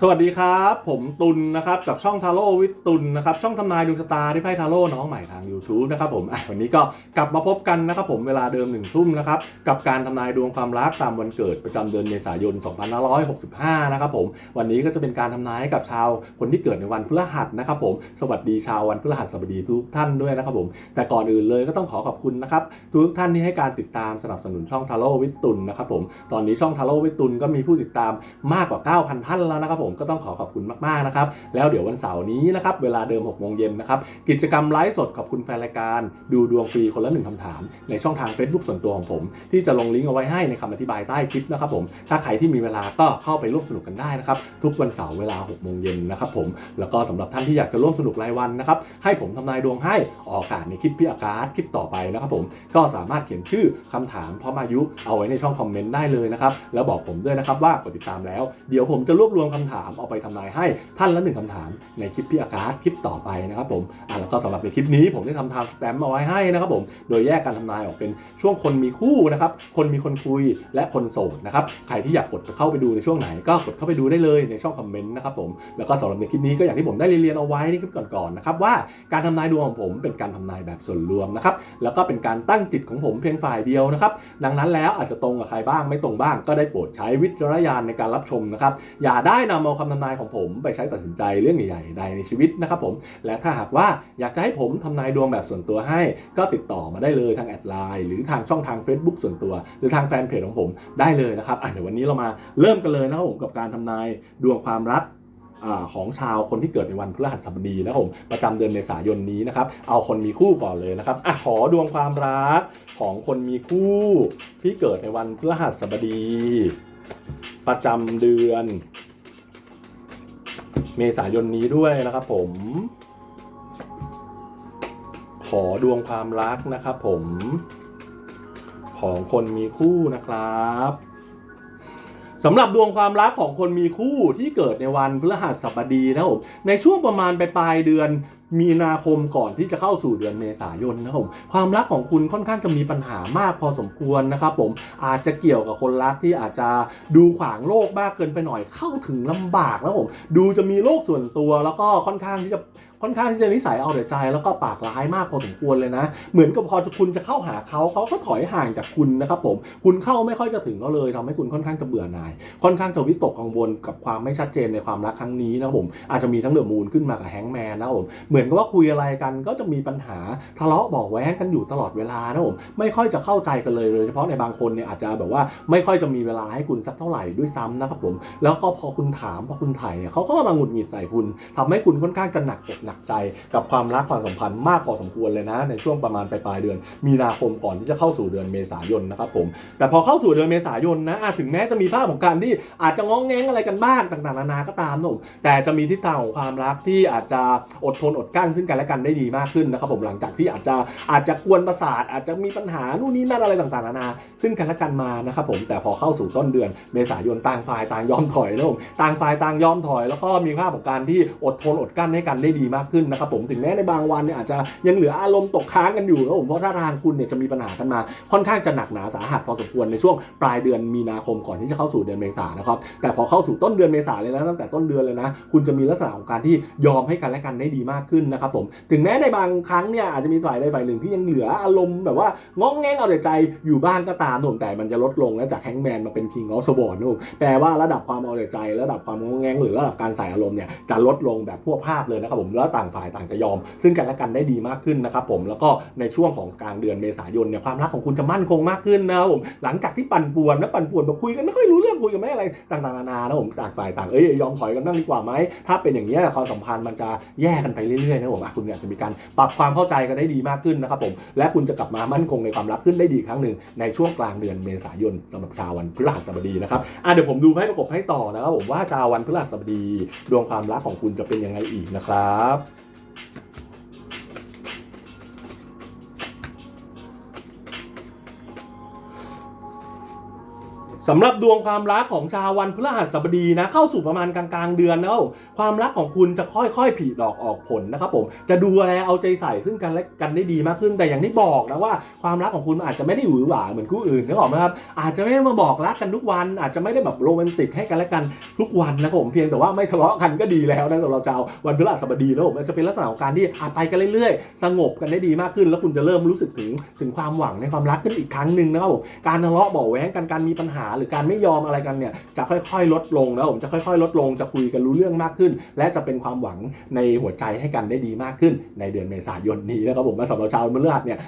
สวัสดีครับ ผมตุลนะครับกับช่องทาโร่วิทตุลนะครับช่องทำนายดวงชะตาที่ไพ่ทาโร่น้องใหม่ทาง YouTube นะครับผมอะวันนี้ก็กลับมาพบกันนะครับผมเวลาเดิมหนึ่งทุ่มนะครับกับการทำนายดวงความรักตามวันเกิดประจำเดือนเมษายน 2565 นะครับผมวันนี้ก็จะเป็นการทำนายให้กับชาวคนที่เกิดในวันพฤหัสนะครับผมสวัสดีชาววันพฤหัสบดีทุกท่านด้วยนะครับผมแต่ก่อนอื่นเลยก็ต้องขอขอบคุณนะครับทุกท่านที่ให้การติดตามสนับสนุนช่องทาโร่วิทตุลนะครับผมตอนนี้ช่องทาโร่วิทตุลก็มีผู้ติดตามมากกว่า 9,000 ท่านแล้วนะครับผมก็ต้องขอขอบคุณมากๆนะครับ แล้วเดี๋ยววันเสาร์นี้นะครับเวลาเดิม6โมงเย็นนะครับกิจกรรมไลฟ์สดขอบคุณแฟนรายการ ดูดวงฟรีคนละหนึ่งคำถาม ในช่องทาง Facebook ส่วนตัวของผม ที่จะลงลิงก์เอาไว้ให้ในคำอธิบายใต้คลิปนะครับผมถ้าใครที่มีเวลาก็เข้าไปร่วมสนุกกันได้นะครับทุกวันเสาร์เวลา6โมงเย็นนะครับผมแล้วก็สำหรับท่านที่อยากจะร่วมสนุกรายวันนะครับให้ผมทำนายดวงให้ออกอากาศในคลิปพี่อากาศคลิปต่อไปนะครับผมก็สามารถเขียนชื่อคำถามพร้อมอายุเอาไว้ในช่องคอมเมนต์ได้เลยนะครับแล้วบอกผมด้วยนะครับว่ากดติดตามแล้ว เดี๋ยวผมจะรวบรวมคำถามเอาไปทำนายให้ท่านละหนึ่งคำถามในคลิปพี่อากาศคลิปต่อไปนะครับผมอะแล้วก็สำหรับในคลิปนี้ผมได้ทำไทม์สแตมป์เอาไว้ให้นะครับผมโดยแยกการทำนายออกเป็นช่วงคนมีคู่นะครับคนมีคนคุยและคนโสดนะครับใครที่อยากกดเข้าไปดูในช่วงไหนก็กดเข้าไปดูได้เลยในช่องคอมเมนต์นะครับผมแล้วก็สำหรับในคลิปนี้ก็อย่างที่ผมได้เรียนเอาไว้ในคลิปก่อนๆนะครับว่าการทำนายดวงของผมเป็นการทำนายแบบส่วนรวมนะครับแล้วก็เป็นการตั้งจิตของผมเพียงฝ่ายเดียวนะครับดังนั้นแล้วอาจจะตรงกับใครบ้างไม่ตรงบ้าง ก็ได้โปรดใช้วิจารณญาณในการรับชมนะครับอย่าได้นำเอาคำทำนายของผมไปใช้ตัดสินใจเรื่องใหญ่ๆใดในชีวิตนะครับผม และถ้าหากว่าอยากจะให้ผมทำนายดวงแบบส่วนตัวให้ ก็ติดต่อมาได้เลยทางแอดไลน์หรือทางช่องทาง Facebook ส่วนตัว หรือทางแฟนเพจของผมได้เลยนะครับอะเดี๋ยววันนี้เรามาเริ่มกันเลยนะครับผมกับการทำนายดวงความรักอของชาวคนที่เกิดในวันพฤหัสบดีนะครับผมประจำเดือนเมษายนนี้นะครับ เอาคนมีคู่ก่อนเลยนะครับอะขอดวงความรักของคนมีคู่ที่เกิดในวันพฤหัสบดี ประจำเดือน เมษายนนี้ด้วยนะครับผม ขอดวงความรักนะครับผม ของคนมีคู่นะครับสำหรับดวงความรักของคนมีคู่ที่เกิดในวันพฤหัสบดีนะครับผมในช่วงประมาณปลายเดือน มีนาคมก่อนที่จะเข้าสู่เดือนเมษายนนะครับผมความรักของคุณค่อนข้างจะมีปัญหามากพอสมควรนะครับผมอาจจะเกี่ยวกับคนรักที่อาจจะดูขวางโลกมากเกินไปหน่อยเข้าถึงลำบากแล้วผมดูจะมีโลกส่วนตัวแล้วก็ค่อนข้างที่จะ ค่อนข้างที่จะนิสัยเอาแต่ใจแล้วก็ปากร้ายมากพอสมควรเลยนะ เหมือนกับพอคุณจะเข้าหาเขาเขาก็ถอยห่างจากคุณนะครับผมคุณเข้าไม่ค่อยจะถึงเขาเลยทำให้คุณค่อนข้างจะเบื่อหน่าย ค่อนข้างจะวิตกกังวลกับความไม่ชัดเจนในความรักครั้งนี้นะผมอาจจะมีทั้งเดอะมูนขึ้นมากับแฮงแมนนะผมเหมือนกับว่าคุยอะไรกันก็จะมีปัญหาทะเลาะเบอกแว้งกันอยู่ตลอดเวลานะผมไม่ค่อยจะเข้าใจกันเลยโดยเฉพาะในบางคนเนี่ยอาจจะแบบว่าไม่ค่อยจะมีเวลาให้คุณสักเท่าไหร่ด้วยซ้ำนะครับผมแล้วก็พอคุณถามพอคุณถ่ายเนี่ยเขาก็มาหงุดหงิดใส่คุณทำให้คุณค่อนข้างจะหนักอกหนักใจกับความรักความสัมพันธ์มากพอสมควรเลยนะในช่วงประมาณปลายๆเดือน มีนาคมก่อนที่จะเข้าสู่เดือนเมษายนนะครับผมแต่พอเข้าสู่เดือนเมษายนนะถึงแม้จะมีภาพของการที่อาจจะง้องแง้งอะไรกันบ้างต่างๆนานาก็ตามนะผมแต่จะมีทิศทางของความรักที่อาจจะอดทนอดกลั้นซึ่งกันและกันได้ดีมากขึ้นนะครับผมหลังจากที่อาจจะอาจจะกวนประสาทอาจจะมีปัญหานู่นนี่นั่นอะไรต่างๆนานาซึ่งกันและกันมานะครับผมแต่พอเข้าสู่ต้นเดือนเมษายนต่างฝ่ายต่างยอมถอยนะผมต่างฝ่ายต่างยอมถอย แล้วก็มีภาพของการที่อดทนอดกลั้นให้กันได้ดีมากขึ้นนะครับผมถึงแม้ในบางวันเนี่ยอาจจะยังเหลืออารมณ์ตกค้างกันอยู่นะผมเพราะถ้าทางคุณเนี่ยจะมีปัญหากันมาค่อนข้างจะหนักหนาสาหัสพอสมควรในช่วงปลายเดือนมีนาคมก่อนที่จะเข้าสู่เดือนเมษายนนะครับแต่พอเข้าสู่ต้นเดือนเมษายนเลยนะตั้งแต่ต้นเดือนเลยนะคุณจะมีลักษณะของการที่ยอมให้กันและกันได้ดีมากขึ้นนะครับผมถึงแม้ในบางครั้งเนี่ยอาจจะมีฝ่ายใดฝ่ายหนึ่งที่ยังเหลืออารมณ์แบบว่างองแงงเอาแต่ใจอยู่บ้างก็ตามนะผมแต่มันจะลดลงและจากแฮงแมนมาเป็นคิงออฟสวอร์นะผมแปลว่าระดับความเอาแต่ใจ ระดับความงองแงงหรือระดับการใส่อารมณ์เนี่ยจะลดลงแบบพวกภาพเลยนะครับผมแล้วต่างฝ่ายต่างจะยอม ซึ่งกันและกันได้ดีมากขึ้นนะครับผมแล้วก็ในช่วงของกลางเดือนเมษายนเนี่ยความรักของคุณจะมั่นคงมากขึ้นนะครับผมหลังจากที่ปั่นป่วนนะปั่นป่วนแบบคุยกันไม่ค่อยรู้เรื่องคุยกันไม่อะไรต่างๆนานานะผมต่างฝ่ายต่างเอ้ยยอมถอยกันบ้างดีกว่าไหมถ้าเป็นอย่างนี้ความสัมพันธ์มันจะแย่กันไปเรื่อยๆนะผมคุณเนี่ยจะมีการปรับความเข้าใจกันได้ดีมากขึ้นนะครับผมและคุณจะกลับมามั่นคงในความรักขึ้นได้ดีครั้งหนึ่งในช่วงกลางเดือนเมษายนสำหรับชาววันพฤหัสบดีนะครับอะเดี๋ยวผมดูให้ประกบให้ต่อนะครับผมว่าชาววันพฤหัสบดี ดวงความรักของคุณจะเป็นยังไงอีกนะครับส สำหรับดวงความรักของชาววันพฤหัสบดีนะ เข้าสู่ประมาณกลางๆเดือนแล้วความรักของคุณจะค่อยๆผลิดอกออกผลนะครับผมจะดูแลเอาใจใส่ซึ่งกันและกันได้ดีมากขึ้นแต่อย่างที่บอกนะว่าความรักของคุณอาจจะไม่ได้หวือหวาเหมือนคู่อื่นนึกออกไหมครับอาจจะไม่ได้มาบอกรักกันทุกวัน อาจจะไม่ได้แบบโรแมนติกให้กันและกันทุกวันนะครับผมเพียงแต่ว่าไม่ทะเลาะกันก็ดีแล้วนะสำหรับชาววันพฤหัสบดีแล้วผมจะเป็นลักษณะของการที่อาไปกันเรื่อยๆ สงบกันได้ดีมากขึ้น แล้วคุณจะเริ่มรู้สึกถึงถึงความหวังในความรักขึ้นอีกครั้งหนึ่งนะครับผมการทะเลาะเบาะแว้งกันการมีปัญหาหรือการไม่ยอมอะไรกันเนี่ยจะค่อยๆ ลดลงแล้วผมจะค่อยๆ ลดลงจะคุยกันรู้เรื่องมากขึ้น และจะเป็นความหวังในหัวใจให้กันได้ดีมากขึ้น ในเดือนเมษายนนี้นะครับผมสำหรับชาวพฤหัสเนี่ย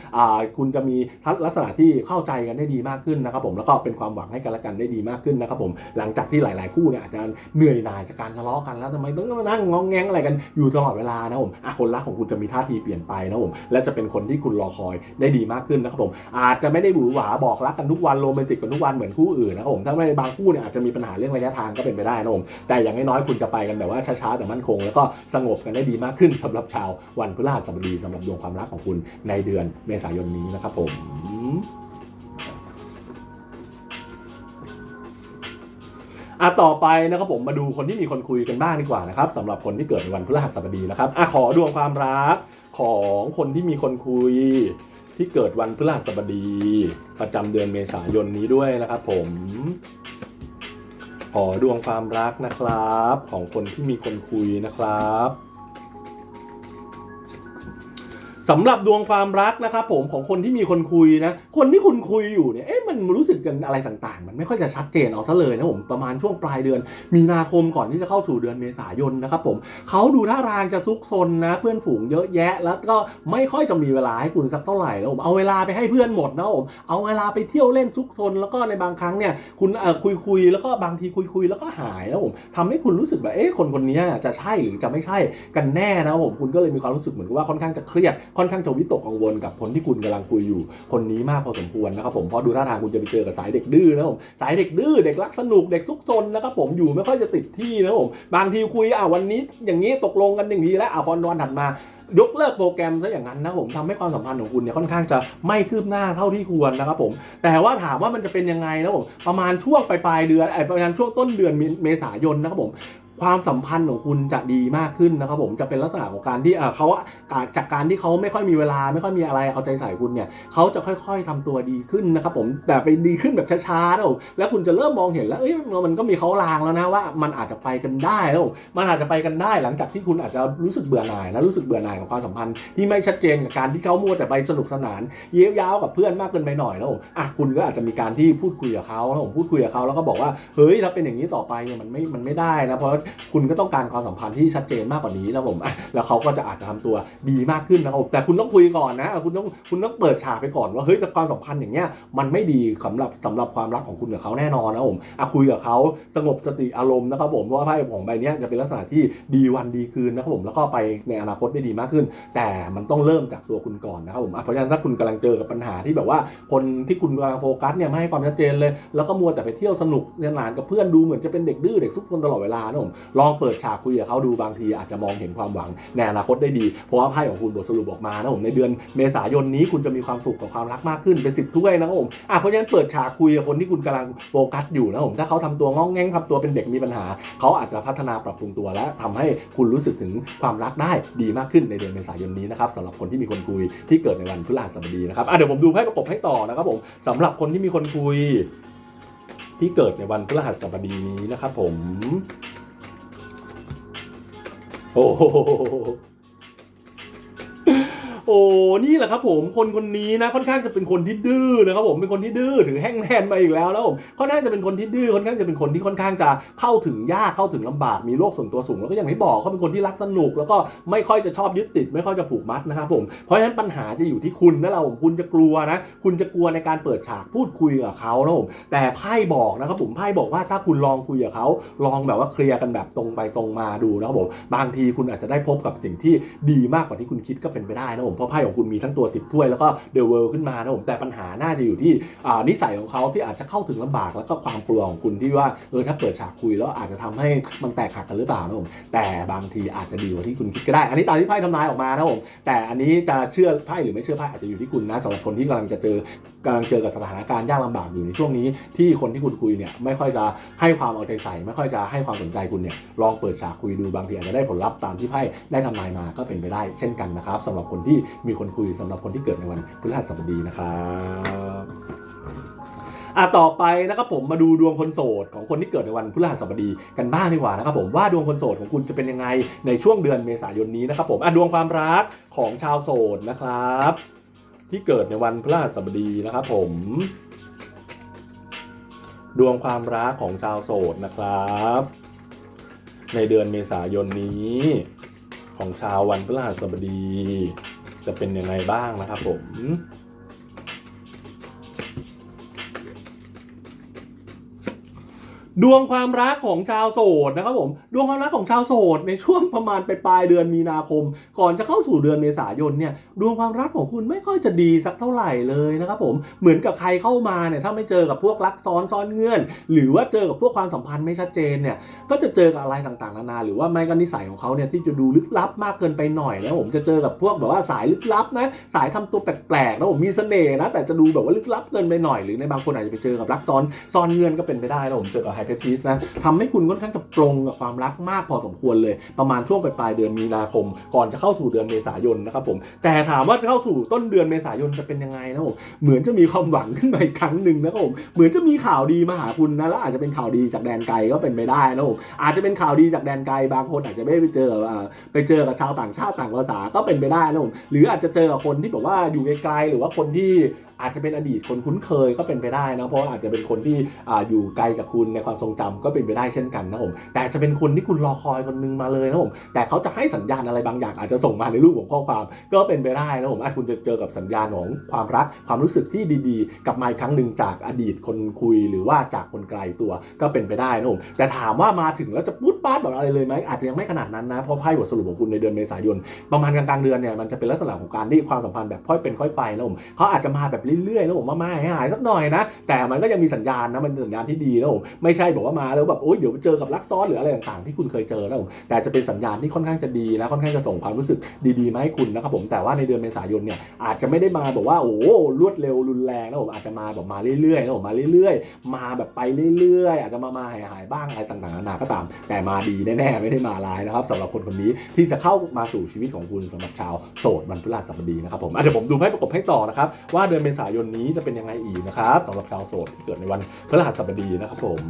คุณจะมีลักษณะที่เข้าใจกันได้ดีมากขึ้นนะครับผมแล้วก็เป็นความหวังให้กันและกันได้ดีมากขึ้นนะครับผมหลังจากที่หลาย ๆ คู่เนี่ยอาจจะเหนื่อยหน่ายจากการทะเลาะกันแล้วทำไมต้องมานั่งงองแงงอะไรกันอยู่ตลอดเวลานะผมคนรักของคุณจะมีท่าทีเปลี่ยนไปนะผมและจะเป็นคนที่คุณรอคอยได้ดีมากขึ้นนะครับผมอาจจะไม่ได้หวือหวาบอกรักกันทุกวันโรแมนติกกันทุกวันเหมือนคู่อื่นนะครับผมถ้าไม่บางคู่เนี่ยอาจจะมีปัญหาเรื่องระยะทางก็เป็นไปได้นะผมแต่อย่างน้อยๆคุณจะไปกันแบบว่าช้าๆแต่มั่นคง แล้วก็สงบกันได้ดีมากขึ้นสำหรับชาววันพฤหัสบดีสำหรับดวงความรักของคุณในเดือนเมษายนนี้นะครับผมอะต่อไปนะครับผมมาดูคนที่มีคนคุยกันบ้างดีกว่านะครับสำหรับคนที่เกิดในวันพฤหัสบดีนะครับอะขอดวงความรักของคนที่มีคนคุย ที่เกิดวันพฤหัสบดี ประจำเดือนเมษายนนี้ด้วยนะครับผม ขอดวงความรักนะครับ ของคนที่มีคนคุยนะครับ สำหรับดวงความรักนะครับผมของคนที่มีคนคุยนะ คนที่คุณคุยอยู่เนี่ยเอ๊ะมันรู้สึกกันอะไรต่างๆ มันไม่ค่อยจะชัดเจนเอาซะเลยนะผมประมาณช่วงปลายเดือน มีนาคมก่อนที่จะเข้าสู่เดือนเมษายนนะครับผมเขาดูท่าทางจะซุกซนนะ เพื่อนฝูงเยอะแยะ แล้วก็ไม่ค่อยจะมีเวลาให้คุณสักเท่าไหร่แล้วผมเอาเวลาไปให้เพื่อนหมดนะผมเอาเวลาไปเที่ยวเล่นซุกซนแล้วก็ในบางครั้งเนี่ยคุณเอ่อคุยคุยๆแล้วก็บางทีคุยคุยๆแล้วก็หายนะผมทำให้คุณรู้สึกแบบเอ๊ะคนคนนี้จะใช่หรือจะไม่ใช่กันแน่นะผมคุณก็เลยมีความรู้สึกเหมือนว่าค่อนข้างจะเครียดค่อนข้างจะวิตกกังวลกับคนที่คุณกำลังคุยอยู่คนนี้มากพอสมควรนะครับผมเพราะดูท่าทางคุณจะไปเจอกับสายเด็กดื้อนะผมสายเด็กดื้อเด็กรักสนุกเด็กซุกซนนะครับผมอยู่ไม่ค่อยจะติดที่นะผมบางทีคุยอะวันนี้อย่างนี้ตกลงกันอย่างนี้แล้วอะพอวันถัดมายกเลิกโปรแกรมซะอย่างนั้นนะผมทำให้ความสัมพันธ์ของคุณเนี่ยค่อนข้างจะไม่คืบหน้าเท่าที่ควรนะครับผม แต่ว่าถามว่ามันจะเป็นยังไงนะผมประมาณช่วงปลายเดือนไอ้ประมาณช่วงต้นเดือนเมษายนนะครับผม ความสัมพันธ์ของคุณจะดีมากขึ้นนะครับผมจะเป็นลักษณะของการที่เออเขาจากการที่เขาไม่ค่อยมีเวลาไม่ค่อยมีอะไรเอาใจใส่คุณเนี่ยเขาจะค่อย ๆทำตัวดีขึ้นนะครับผมแต่ไปดีขึ้นแบบช้าๆนะผมแล้วคุณจะเริ่มมองเห็นแล้วเอ้ยมันก็มีเขาลางแล้วนะว่า มันอาจจะไปกันได้นะผมมันอาจจะไปกันได้หลังจากที่คุณอาจจะรู้สึกเบื่อหน่ายนะรู้สึกเบื่อหน่ายกับความสัมพันธ์ที่ไม่ชัดเจนกับการที่เขามัวแต่ไปสนุกสนานเย้ยาวกับเพื่อนมากเกินไปหน่อยนะผมอะคุณก็อาจจะมีการที่พูดคุยกับเขานะผมพูดคุยกับเขาแล้วก็บอกว่าเฮ้ยถ้าเป็นอย่างนี้ต่อไปเนี่ยมันไม่มันไม่ได้นะเพราะคุณก็ต้องการความสัมพันธ์ที่ชัดเจนมากกว่านี้นะผมแล้วเขาก็จะอาจจะทำตัวดีมากขึ้นนะครับแต่คุณต้องคุยก่อนนะคุณต้องคุณต้องเปิดฉากไปก่อนว่าเฮ้ยความสัมพันธ์อย่างเงี้ยมันไม่ดีสำหรับสำหรับความรักของคุณกับเขาแน่นอนนะผมอะคุยกับเขาสงบสติอารมณ์นะครับผมเพราะว่าไพ่ของใบเนี้ยจะเป็นลักษณะที่ดีวันดีคืนนะครับผมแล้วก็ไปในอนาคตได้ดีมากขึ้น แต่มันต้องเริ่มจากตัวคุณก่อนนะครับผมเพราะฉะนั้นถ้าคุณกำลังเจอกับปัญหาที่แบบว่าคนที่คุณกำลังโฟกัสเนี่ยไม่ให้ความชัดเจนเลย แล้วก็มัวแต่ไปเที่ยวสนุกเล่นหลานกับเพื่อนดูเหมือนจะเป็นเด็กดื้อเด็กซุกซนตลอดเวลานะผมลองเปิดฉากคุยกับเขาดูบางทีอาจจะมองเห็นความหวังในอนาคตได้ดี เพราะว่าไพ่ของคุณบทสรุปออกมานะผมในเดือนเมษายนนี้คุณจะมีความสุขกับความรักมากขึ้นเป็นสิบถ้วยนะครับผมอะเพราะฉะนั้นเปิดฉากคุยกับคนที่คุณกำลังโฟกัสอยู่นะผมถ้าเขาทำตัวงองแงงทำตัวเป็นเด็กมีปัญหา เขาอาจจะพัฒนาปรับปรุงตัวและทำให้คุณรู้สึกถึงความรักได้ดีมากขึ้นในเดือนเมษายนนี้นะครับสำหรับคนที่มีคนคุยที่เกิดในวันพฤหัสบดีนะครับอะเดี๋ยวผมดูไพ่ประกบให้ต่อนะครับผมสำหรับคนที่มีคนคุยที่เกิดในวันพฤหัสบดีนี้นะครับผม โอ้ โอ้นี่แหละครับผมคนคนนี้นะค่อนข้างจะเป็นคนที่ดื้อนะครับผมเป็นคนที่ดื้อถือแห้งแทนมาอีกแล้วแล้วผมค่อนข้างจะเป็นคนที่ดื้อค่อนข้างจะเป็นคนที่ค่อนข้างจะเข้าถึงยากเข้าถึงลำบากมีโรคส่วนตัวสูงแล้วก็อย่างที่บอกเขาเป็นคนที่รักสนุก แล้วก็ไม่ค่อยจะชอบยึดติด ไม่ค่อยจะผูกมัดนะครับผมเพราะฉะนั้นปัญหาจะอยู่ที่คุณนั่นแหละผมคุณจะกลัวนะคุณจะกลัวในการเปิดฉากพูดคุยกับเขานะผมแต่ไพ่บอกนะครับผมไพ่บอกว่าถ้าคุณลองคุยกับเขาลองแบบว่าเคลียร์กันแบบตรงไปตรงมาดูนะครับผมบางทีคุณอาจจะได้พบกับสิ่งที่ดีมากกว่าที่คุณคิดก็เป็นไปได้นะผมเพราะไพ่ของคุณมีทั้งตัวสิบถ้วย แล้วก็เดอะเวิลด์ขึ้นมานะครับผมแต่ปัญหาน่าจะอยู่ที่นิสัยของเขาที่อาจจะเข้าถึงลำบากแล้วก็ความกลัวของคุณที่ว่าเออถ้าเปิดฉากคุยแล้วอาจจะทำให้มันแตกหักกันหรือเปล่านะครับผมแต่บางทีอาจจะดีกว่าที่คุณคิดก็ได้ อันนี้ตามที่ไพ่ทำนายออกมานะครับผมแต่อันนี้จะเชื่อไพ่หรือไม่เชื่อไพ่อาจจะอยู่ที่คุณนะสำหรับคนที่กำลังจะเจอกำลังเจอกับสถานการณ์ยากลำบากอยู่ในช่วงนี้ ที่คนที่คุณคุยเนี่ยไม่ค่อยจะให้ความเอาใจใส่ ไม่ค่อยจะให้ความสนใจคุณเนี่ยลองเปิดฉากคุยดูบางทีอาจจะได้ผลลัพธ์ตามที่ไพ่ได้ทำนายมาก็เป็นไปได้เช่นกันนะครับสำหรับคนที่มีคนคุยสำหรับคนที่เกิดในวันพฤหัสบดีนะครับอะต่อไปนะครับผมมาดูดวงคนโสดของคนที่เกิดในวันพฤหัสบดีกันบ้างดีกว่านะครับผมว่าดวงคนโสดของคุณจะเป็นยังไงในช่วงเดือนเมษายนนี้นะครับผมอะดวงความรักของชาวโสดนะครับ ที่เกิดในวันพฤหัสบดีนะครับผมดวงความรักของชาวโสดนะครับ ในเดือนเมษายนนี้ ของชาววันพฤหัสบดี จะเป็นยังไงบ้างนะครับผมดวงความรักของชาวโสดนะครับผมดวงความรักของชาวโสดในช่วงประมาณปลายเดือนมีนาคม ก่อนจะเข้าสู่เดือนเมษายนเนี่ย ดวงความรักของคุณไม่ค่อยจะดีสักเท่าไหร่เลยนะครับผมเหมือนกับใครเข้ามาเนี่ยถ้าไม่เจอกับพวกรักซ้อนซ้อนเงื่อน หรือว่าเจอกับพวกความสัมพันธ์ไม่ชัดเจนเนี่ยก็จะเจอกับอะไรต่างๆนานาหรือว่าไม่ก็นิสัยของเขาเนี่ยที่จะดูลึกลับมากเกินไปหน่อยแล้วผมจะเจอกับพวกแบบว่าสายลึกลับนะสายทำตัวแปลกๆนะผมมีเสน่ห์นะแต่จะดูแบบว่าลึกลับเกินไปหน่อยหรือในบางคนอาจจะไปเจอกับรักซ้อนซ้อนเงื่อนก็เป็นไปได้นะผมเจอกับไฮเปอร์ทีสนะทำให้คุณค่อนข้างจะปรงกับความรักมากพอสมควรเลย ประมาณช่วงปลายเดือนมีนาคม ก่อนจะเข้าสู่เดือนเมษายนนะครับผมแต่ถามว่าเข้าสู่ต้นเดือนเมษายนจะเป็นยังไงนะผมเหมือนจะมีความหวังขึ้นมาอีกครั้งหนึ่งนะครับผมเหมือนจะมีข่าวดีมาหาคุณนะแล้วอาจจะเป็นข่าวดีจากแดนไกลก็เป็นไปได้นะผมอาจจะเป็นข่าวดีจากแดนไกลบางคนอาจจะไม่ไปเจออไปเจอกับชาวต่างชาติต่างภาษาก็เป็นไปได้นะผมหรืออาจจะเจอกับคนที่แบบว่าอยู่ไกลๆหรือว่าคนที่ อาจจะเป็นอดีตคนคุ้นเคยก็เป็นไปได้นะเพราะว่าอาจจะเป็นคนที่ออยู่ไกลจากคุณในความทรงจำก็เป็นไปได้เช่นกันนะผมแต่จะเป็นคนที่คุณรอคอยคนนึงมาเลยนะผมแต่เขาจะให้สัญญาณอะไรบางอย่างอาจจะส่งมาในรูปของข้อความ ก็เป็นไปได้นะผมอาจคุณจะเจอกับสัญญาณของความรักความรู้สึกที่ดีๆ กลับมาอีกครั้งหนึ่งจากอดีตคนคุยหรือว่าจากคนไกลตัวก็เป็นไปได้นะผมแต่ถามว่ามาถึงแล้วจะปุ๊ดป้าดแบบอะไรเลยไหมอาจจะยังไม่ขนาดนั้นนะเพราะไพ่บทสรุปของคุณในเดือนเมษายน ประมาณกลางๆเดือนเนี่ยมันจะเป็นลักษณะของการที่ความสัมพันธ์แบบค่อยเป็นค่อยไปนะผมเขาอาจจะมาแบบเรื่อยๆนะผมมามาให้หายสักหน่อยนะ แต่มันก็ยังมีสัญญาณนะมันสัญญาณที่ดีนะผมไม่ใช่บอกว่ามาแล้วแบบโอ๊ยเดี๋ยวเจอกับรักซ้อนหรืออะไรต่างๆที่คุณเคยเจอนะผมแต่จะเป็นสัญญาณที่ค่อนข้างจะดีนะค่อนข้างจะส่งความรู้สึกดีๆมาให้คุณนะครับผมแต่ว่าในเดือนเมษายนเนี่ยอาจจะไม่ได้มาแบบว่าโอ้รวดเร็วรุนแรงนะผมอาจจะมาแบบมาเรื่อยๆนะผมมาเรื่อยๆ มาแบบไปเรื่อยๆ อาจจะมามาหายๆบ้างอะไรต่างๆนานาก็ตาม แต่มาดีแน่ๆไม่ได้มาร้ายนะครับสำหรับคนคนนี้ที่จะเข้ามาสู่ชีวิตของคุณสำหรับชาวโสดวันพฤหัสบดีนะครับผมอะเดี๋ยวผมดูให้ประกบให้ต่อนะครับว่าเดือนเมษายนนี้จะเป็นยังไงอีกนะครับสำหรับชาวโสดที่เกิดในวันพฤหัสบดีนะครับผม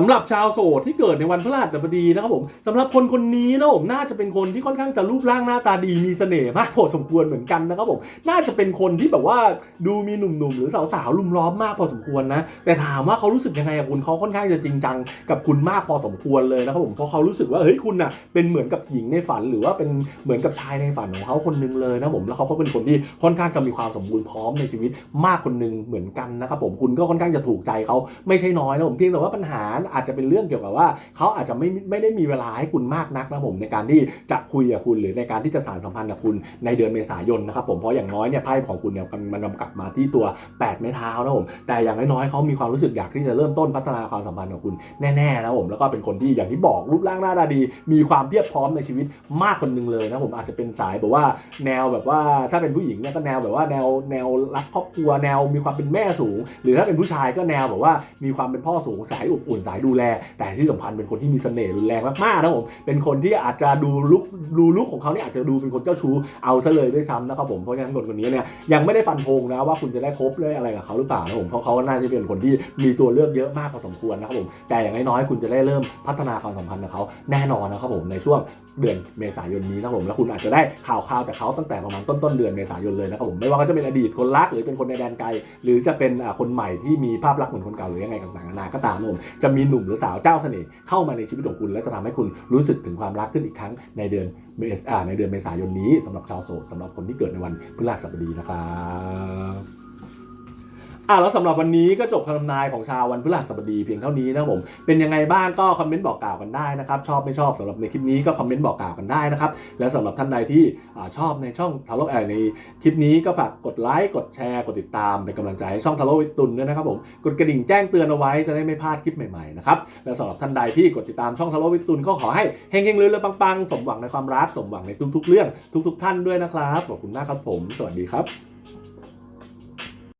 สำหรับชาวโสดที่เกิดในวันพฤหัสบดีนะครับผมสำหรับคนคนนี้นะผมน่าจะเป็นคนที่ค่อนข้างจะรูปร่างหน้าตาดีมีเสน่ห์มากพอสมควรเหมือนกันนะครับผมน่าจะเป็นคนที่แบบว่าดูมีหนุ่มๆหรือสาวๆลุมล้อมมากพอสมควรนะ แต่ถามว่าเขารู้สึกยังไงกับคุณเขาค่อนข้างจะจริงจังกับคุณมากพอสมควรเลยนะครับผมเพราะเขารู้สึกว่าเฮ้ยคุณน่ะเป็นเหมือนกับหญิงในฝัน หรือว่าเป็นเหมือนกับชายในฝันของเขาคนหนึงเลยนะผมแล้วเขาก็เป็นคนที่ค่อนข้างจะมีความสมบูรณ์พร้อมในชีวิตมากคนหนึงเหมือนกันนะครับผมคุณก็ค่อนข้างจะถูกใจเขาไม่ใช่น้อยนะผมเพียงแต่ว่าปัญหาอาจจะเป็นเรื่องเกี่ยวกับว่าเขาอาจจะไม่ไม่ได้มีเวลาให้คุณมากนักนะผมในการที่จะคุยกับคุณหรือในการที่จะสานสัมพันธ์กับคุณในเดือนเมษายนนะครับผมเพราะอย่างน้อยเนี่ยไพ่ของคุณเนี่ยมันกำกับมาที่ตัว 8 ไม้เท้านะผมแต่อย่างน้อยๆเขามีความรู้สึกอยากที่จะเริ่มต้นพัฒนาความสัมพันธ์ของคุณแน่ๆนะผมแล้วก็เป็นคนที่อย่างที่บอกรูปร่างหน้าตาดี มีความเพียบพร้อมในชีวิตมากคนหนึงเลยนะผมอาจจะเป็นสายแบบว่าแนวแบบว่าถ้าเป็นผู้หญิงเนี่ยก็แนวแบบว่าแนวแนวรักครอบครัวแนวมีความเป็นแม่สูง หรือถ้าเป็นผู้ชายก็แนวแบบว่ามีความเป็นพ่อสูงสายอบอุ่นสายดูแล แต่ที่สำคัญเป็นคนที่มีเสน่ห์รุนแรงมากๆนะผมเป็นคนที่อาจจะดูลุกดูลุกของเขาเนี่ยอาจจะดูเป็นคนเจ้าชู้เอาซะเลยด้วยซ้ำนะครับผมเพราะฉะนั้นคนคนนี้เนี่ยยังไม่ได้ฟันธงนะว่าคุณจะได้คบเลยอะไรกับเขาหรือเปล่านะผมเพราะเขาน่าจะเป็นคนที่มีตัวเลือกเยอะมากพอสมควรนะครับผมแต่อย่างน้อยๆคุณจะได้เริ่มพัฒนาความสัมพันธ์กับเขาแน่นอนนะครับผมในช่วงเดือนเมษายนนี้นะครับผมแล้วคุณอาจจะได้ข่าวข่าวจากเขาตั้งแต่ประมาณต้นต้นเดือนเมษายนเลยนะครับผมไม่ว่าเขาจะเป็นอดีตคนรักหรือเป็นคนในแดนไกล หรือจะเป็นคนใหม่ที่มีภาพลักษณ์เหมือนคนเก่าหรือยังไงต่างๆนานาก็ตามนะผมจะมีมีหนุ่มหรือสาวเจ้าเสน่ห์เข้ามาในชีวิตของคุณและจะทำให้คุณรู้สึกถึงความรักขึ้นอีกครั้งในเดือนเมษาในเดือนเมษายนนี้สำหรับชาวโสดสำหรับคนที่เกิดในวันพฤหัสบดีนะครับ อ่าแล้วสำหรับวันนี้ก็จบคำทำนายของชาววันพฤหัสบดีเพียงเท่านี้นะผมเป็นยังไงบ้างก็คอมเมนต์บอกกล่าวกันได้นะครับชอบไม่ชอบสำหรับในคลิปนี้ก็คอมเมนต์บอกกล่าวกันได้นะครับและสำหรับท่านใดที่อชอบในช่องทาโร่แอในคลิปนี้ก็ฝากกดไลค์กดแชร์กดติดตามเป็นกำลังใจให้ช่องทาโร่วิตุนด้วยนะครับผมกดกระดิ่งแจ้งเตือนเอาไว้จะได้ไม่พลาดคลิปใหม่ๆนะครับและสำหรับท่านใดที่กดติดตามช่องทาโร่วิตุนก็ขอให้เฮงๆเรื่อยๆปังๆสมหวังในความรักสมหวังในทุกๆ เรื่องทุก ๆ ท่านด้วยนะครับขอบคุณมากครับผม สวัสดีครับ